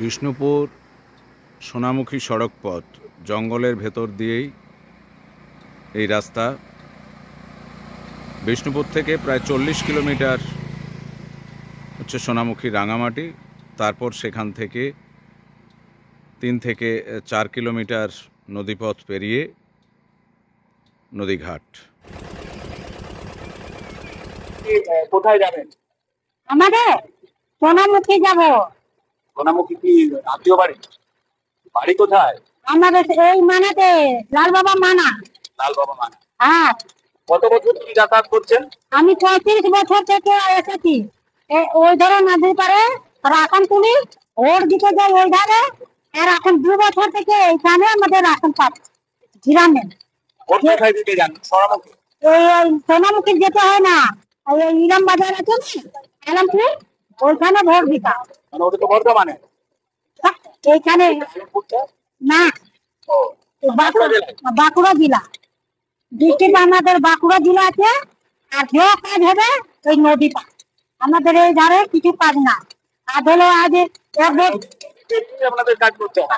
বিষ্ণুপুর সোনামুখী সড়ক পথ জঙ্গলের ভেতর দিয়েই এই রাস্তা। বিষ্ণুপুর থেকে প্রায় চল্লিশ কিলোমিটার হচ্ছে সোনামুখী রাঙামাটি। তারপর সেখান থেকে তিন থেকে চার কিলোমিটার নদীপথ পেরিয়ে নদীঘাট। কোথায় যাবেন? আমাদের সোনামুখী যাব। সোনামুখী কি আত্মীয় বাড়ি? বাড়ি কোথায়? আমাদের এই মানাতে লাল বাবা মানা। লাল বাবা মানা। হ্যাঁ। কত বছর কি যাতায়াত করছেন? আমি পঁয়ত্রিশ বছর থেকে এসেছি। ওই ধরো নদীর পারে রাখন তুলি ওর দিকে যাই ওই ধারে আর এখন দু বছর থেকে এইখানে আমাদের রাখন পাচ্ছি গ্রামে। সোনামুখী? যেতে হয় না। ওই বাজার আছে না? আলমপুর ওইখানে ভোট দিতাম। মানে ওটা তো বর্ধমানে। এইখানে। না বাঁকুড়া জেলা। ডিস্ট্রিক্ট আমাদের বাঁকুড়া জেলা আছে আর যে কাজ হবে ওই নদী আমাদের এই ধারে কিছু কাজ না আর হলো আজ হয়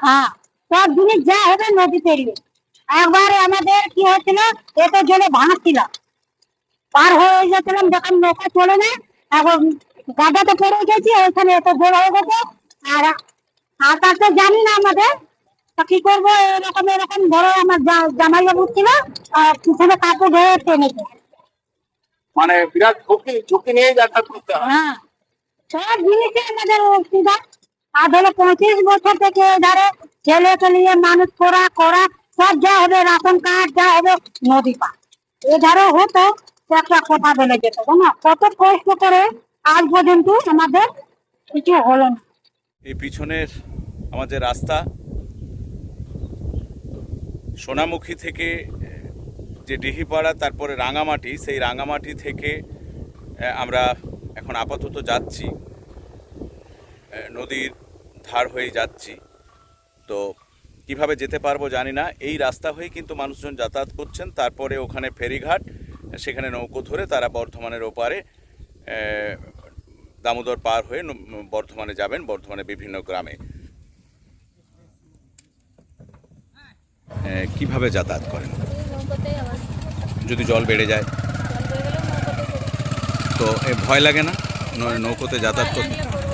হ্যাঁ সব জিনিস যা হবে নদী পেরিয়ে। একবার আমাদের কি হয়েছিল এত জলে ভাঙছিল পার হয়ে গেছিলাম যখন নৌকা চলে না এখন গাদাতে পড়ে গেছি ওইখানে এত হয়ে গেছে আর আকাশ তো জানি না আমাদের। তা কি করব? এরকম এরকম ধরো আমার জামাই বাবু ছিল আর পিছনে কাপড় ধরে টেনেছে। মানে বিরাট ঝুঁকি ঝুঁকি নিয়ে যাতায়াত করতে হ্যাঁ। সব জিনিসে আমাদের অসুবিধা। আর ধরো পঁয়ত্রিশ বছর থেকে ধরো ছেলেকে নিয়ে মানুষ করা করা সব যা হবে রাশন কার্ড যা হবে নদী পা এ ধারে হতো একটা কথা বলে যেত কত কষ্ট করে আজ পর্যন্ত আমাদের কিছু হলো না। এই পিছনের আমাদের রাস্তা সোনামুখী থেকে যে ডিহিপাড়া, তারপরে রাঙামাটি, সেই রাঙামাটি থেকে আমরা এখন আপাতত যাচ্ছি। নদীর ধার হয়ে যাচ্ছি। তো কীভাবে যেতে পারব জানি না। এই রাস্তা হয়ে কিন্তু মানুষজন যাতায়াত করছেন। তারপরে ওখানে ফেরিঘাট, সেখানে নৌকো ধরে তারা বর্ধমানের ওপারে দামোদর পার হয়ে বর্ধমানে যাবেন বর্ধমানে বিভিন্ন গ্রামে। কীভাবে যাতায়াত করেন? যদি জল বেড়ে যায়। তো এ, ভয় লাগে না? নৌকোতে যাতায়াত করতে? করব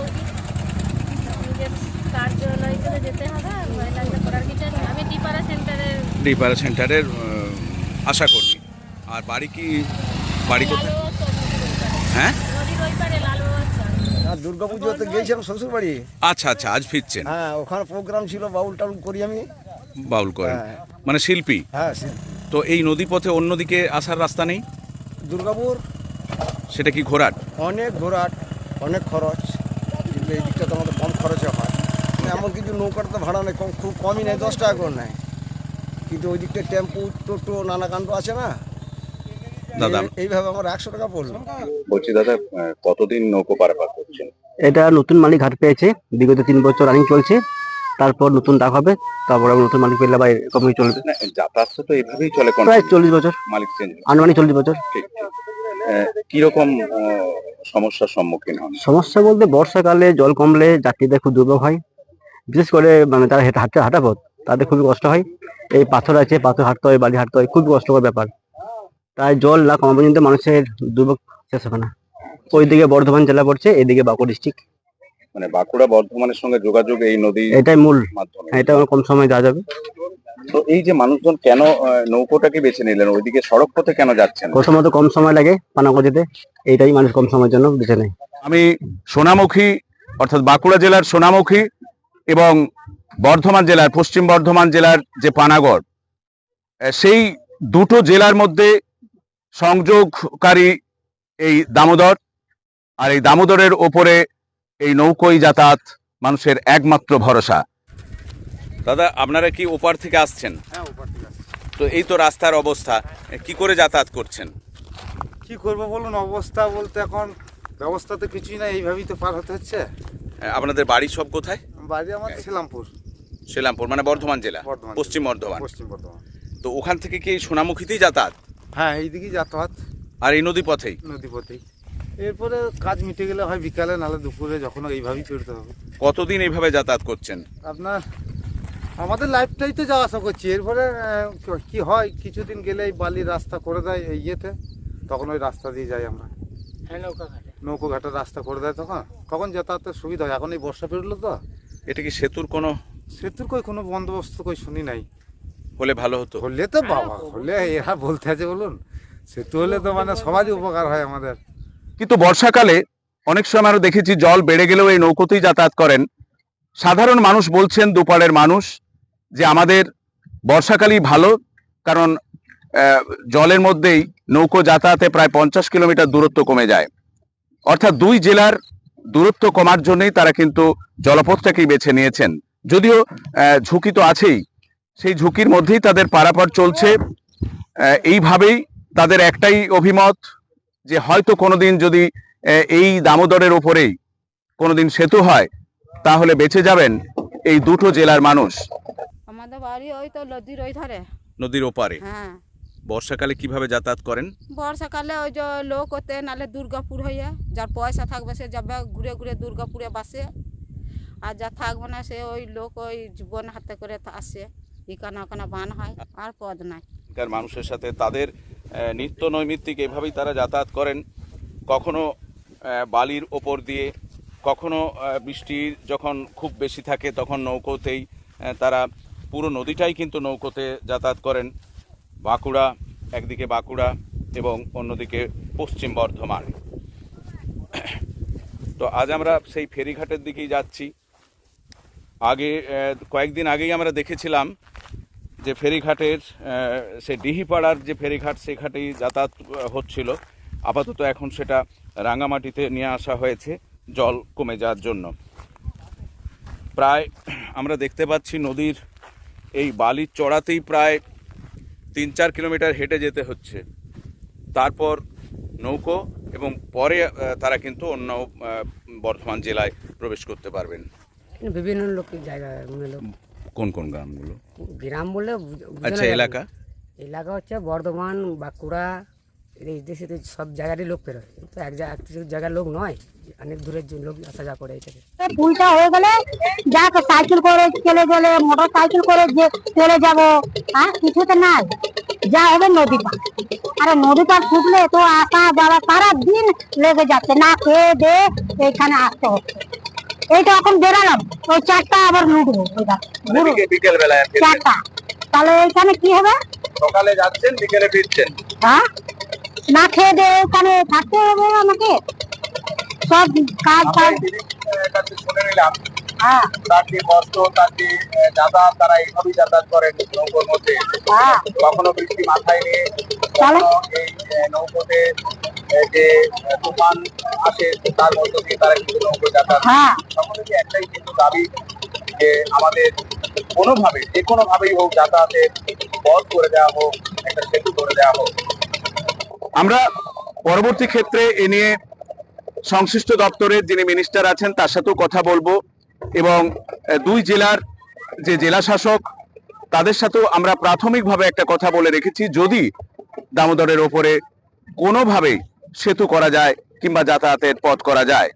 ডিপারা সেন্টারের আশা কর্মী। আর বাড়ি কি, বাড়ি কোথায়। হ্যাঁ নদীর ওই পারে লালবাবা চর আর দুর্গাপুজোতে গিয়েছিলাম শ্বশুর বাড়ি আচ্ছা আচ্ছা আজ ফিরছেন। হ্যাঁ ওখানে প্রোগ্রাম ছিল বাউল টাউল করি আমি। বাউল করেন। হ্যাঁ। মানে শিল্পী? হ্যাঁ তো এই নদী পথে অন্যদিকে আসার রাস্তা নেই? দুর্গাপুর। সেটা কি ঘোরাট? অনেক ঘোরাট অনেক খরচ। কিন্তু এই দিকটা তো আমাদের কম খরচে হয়। এমন কিছু নৌকার তো ভাড়া নেই কম খুব কমই নেই দশ টাকা করে নেয়। কিন্তু ওই দিকটা টেম্পু টোটো নানা কাণ্ড আছে না? দাদা এই- এইভাবে আমার একশো টাকা পড়ল। বলছি দাদা কতদিন নৌকো পারাপার করছেন? এটা নতুন মালিক হাত পেয়েছে বিগত তিন বছর রানিং চলছে তারপর নতুন ডাক হবে তারপর নতুন মালিক পেলে বা কোম্পানি চলবে। না যাতায়াত তো এভাবেই চলে প্রায় চল্লিশ বছর। মালিক চেঞ্জ আনুমানিক চল্লিশ বছর। কীরকম সমস্যার সম্মুখীন হন? সমস্যা বলতে বর্ষাকালে জল কমলে যাত্রীদের খুব দুর্ভোগ হয়। বিশেষ করে মানে তারা হেঁটে হাঁটতে হাঁটা পথ তাদের খুবই কষ্ট হয়। এই পাথর আছে পাথর হাঁটতে হয় বালি হাঁটতে হয় খুবই কষ্টকর ব্যাপার। তাই জল না কমা পর্যন্ত মানুষের দুর্ভোগ শেষ হবে না। ওইদিকে বর্ধমান জেলা পড়ছে এদিকে বাঁকুড়া ডিস্ট্রিক্ট মানে বাঁকুড়া বর্ধমানের সঙ্গে যোগাযোগ এই নদী এটাই মূল। মাধ্যমে। এটা আমার কম সময় যাওয়া যাবে। তো এই যে মানুষজন কেন নৌকোটাকে বেছে নিলেন ওইদিকে সড়ক পথে কেন যাচ্ছেন? প্রথমত কম সময় লাগে পানাগো যেতে এইটাই মানুষ কম সময়ের জন্য বেছে নেয়। আমি সোনামুখী অর্থাৎ বাঁকুড়া জেলার সোনামুখী এবং বর্ধমান জেলার পশ্চিম বর্ধমান জেলার যে পানাগড় সেই দুটো জেলার মধ্যে সংযোগকারী এই দামোদর আর এই দামোদরের ওপরে এই নৌকোই যাতায়াত মানুষের একমাত্র ভরসা। দাদা আপনারা কি ওপার থেকে আসছেন? হ্যাঁ ওপার থেকে তো এই তো রাস্তার অবস্থা কি করে যাতায়াত করছেন? কি করব বলুন অবস্থা বলতে এখন ব্যবস্থা তো কিছুই না এইভাবেই তো পার হতে হচ্ছে। আপনাদের বাড়ি সব কোথায়? বাড়ি আমার ছিলামপুর শিলামপুর মানে বর্ধমান জেলা? পশ্চিম বর্ধমান। পশ্চিম বর্ধমান। তো ওখান থেকে কি সোনামুখীতেই যাতায়াত? হ্যাঁ এইদিকেই যাতায়াত। আর এই নদী পথেই নদীপথেই। এরপরে কাজ মিটে গেলে হয় বিকালে নাহলে দুপুরে যখন এইভাবেই পেরোতে হবে। কতদিন এইভাবে যাতায়াত করছেন? আপনার আমাদের লাইফটাই তো যাওয়া আসা করছি। এরপরে কি হয় কিছুদিন গেলে এই বালির রাস্তা করে দেয় এই ইয়েতে তখন ওই রাস্তা দিয়ে যাই আমরা। নৌকো ঘাটের রাস্তা করে দেয় তখন। তখন যাতায়াতের সুবিধা হয়। এখন এই বর্ষা পেরোলো তো। এটা কি সেতুর কোনো? সেতুর কই কোনো বন্দোবস্ত কই শুনি নাই। হলে ভালো হতো। হলে তো বাবা হলে এরা বলতে আছে বলুন। সেতু হলে তো মানে সবারই উপকার হয় আমাদের। কিন্তু বর্ষাকালে অনেক সময় আরও দেখেছি, জল বেড়ে গেলেও এই নৌকোতেই যাতায়াত করেন। সাধারণ মানুষ বলছেন, দুপাড়ের মানুষ, যে আমাদের বর্ষাকালই ভালো, কারণ জলের মধ্যেই নৌকো যাতায়াতে প্রায় পঞ্চাশ কিলোমিটার দূরত্ব কমে যায়। অর্থাৎ দুই জেলার দূরত্ব কমার জন্যই তারা কিন্তু জলপথটাকেই বেছে নিয়েছেন। যদিও ঝুঁকি তো আছেই, সেই ঝুঁকির মধ্যেই তাদের পারাপার চলছে। এইভাবেই তাদের একটাই অভিমত যে হয়তো কোনোদিন যদি এই দামোদরের উপরেই কোনোদিন সেতু হয় তাহলে বেঁচে যাবেন এই দুটো জেলার মানুষ। আমাদের বাড়ি ওই তো নদীর ওই ধারে নদীর ওপারে। হ্যাঁ। বর্ষাকালে কীভাবে যাতায়াত করেন? বর্ষাকালে ওই যে লোক হতে নালে দুর্গাপুর হইয়া যার পয়সা থাকবে সে যাবে ঘুরে ঘুরে দুর্গাপুরে বাসে। আর যা থাকবে না সে ওই লোক ওই জীবন হাতে করে আসে। ইকানা ওখানা বান হয় আর পদ নাই। মানুষের সাথে তাদের নিত্য নৈমিত্তিক এভাবেই তারা যাতায়াত করেন। কখনো বালির ওপর দিয়ে কখনো আহ, বৃষ্টি যখন খুব বেশি থাকে তখন নৌকোতেই তারা পুরো নদীটাই কিন্তু নৌকোতে যাতায়াত করেন। বাঁকুড়া একদিকে বাঁকুড়া এবং অন্যদিকে পশ্চিম বর্ধমান। তো আজ আমরা সেই ফেরিঘাটের দিকেই যাচ্ছি। আগে কয়েকদিন আগেই আমরা দেখেছিলাম যে ফেরিঘাটের সে ডিহিপাড়ার যে ফেরিঘাট সে ঘাটেই যাতায়াত হচ্ছিল। আপাতত এখন সেটা রাঙামাটিতে নিয়ে আসা হয়েছে। জল কমে যাওয়ার জন্য। প্রায়, আমরা দেখতে পাচ্ছি নদীর এই বালির চড়াতেই প্রায় তিন চার কিলোমিটার হেঁটে যেতে হচ্ছে। তারপর নৌকো এবং পরে তারা কিন্তু অন্য বর্ধমান জেলায় প্রবেশ করতে পারবেন। বিভিন্ন লোক জায়গা মানে কোন কোন গ্রামগুলো? গ্রাম বললে আচ্ছা এলাকা? এলাকা হচ্ছে বর্ধমান বাঁকুড়া এই দেশে তো সব জায়গারই লোক বেরোয়। কিন্তু এক জায়গার লোক নয় অনেক দূরের যে লোক আসা যাওয়া করে এটাকে। পুলটা হয়ে গেলে যাক সাইকেল করে চলে গেলে মোটর সাইকেল করে যে চলে যাব হ্যাঁ কিছু তো নাই। যা হবে নদী পার আরে নদী পার ছুটলে তো আসা যাওয়া সারা দিন লেগে যাচ্ছে। না খেয়ে দে এখানে আসতে হচ্ছে এইটা এখন বেরালাম। ওই চারটা আবার বিকেল বেলায় চারটা। তাহলে এইখানে কি হবে? সকালে যাচ্ছেন বিকেলে ফিরছেন। হ্যাঁ? না খেয়ে দে ওখানে থাকতে হবে আমাকে? সব কাজ কাছে শুনে নিলাম। হ্যাঁ। কষ্ট যাতায়াত তারা এইভাবেই যাতায়াত করেন নৌকোর মধ্যে? হ্যাঁ। কখনো বৃষ্টি মাথায় নিয়ে এই নৌকোতে যে তুফান আসে তার মধ্য দিয়ে তারা কিন্তু নৌকো যাতায়াত। হ্যাঁ। একটাই কিন্তু দাবি যে আমাদের কোনোভাবে যে কোনো ভাবেই হোক যাতায়াতের পথ করে দেওয়া হোক একটা সেতু করে দেওয়া হোক। আমরা পরবর্তী ক্ষেত্রে এ নিয়ে সংশ্লিষ্ট দপ্তরের যিনি মিনিস্টার আছেন তার সাথেও কথা বলব এবং দুই জেলার যে জেলা শাসক তাদের সাথেও আমরা প্রাথমিকভাবে একটা কথা বলে রেখেছি। যদি দামোদরের ওপরে কোনোভাবেই সেতু করা যায় কিংবা যাতায়াতের পথ করা যায়।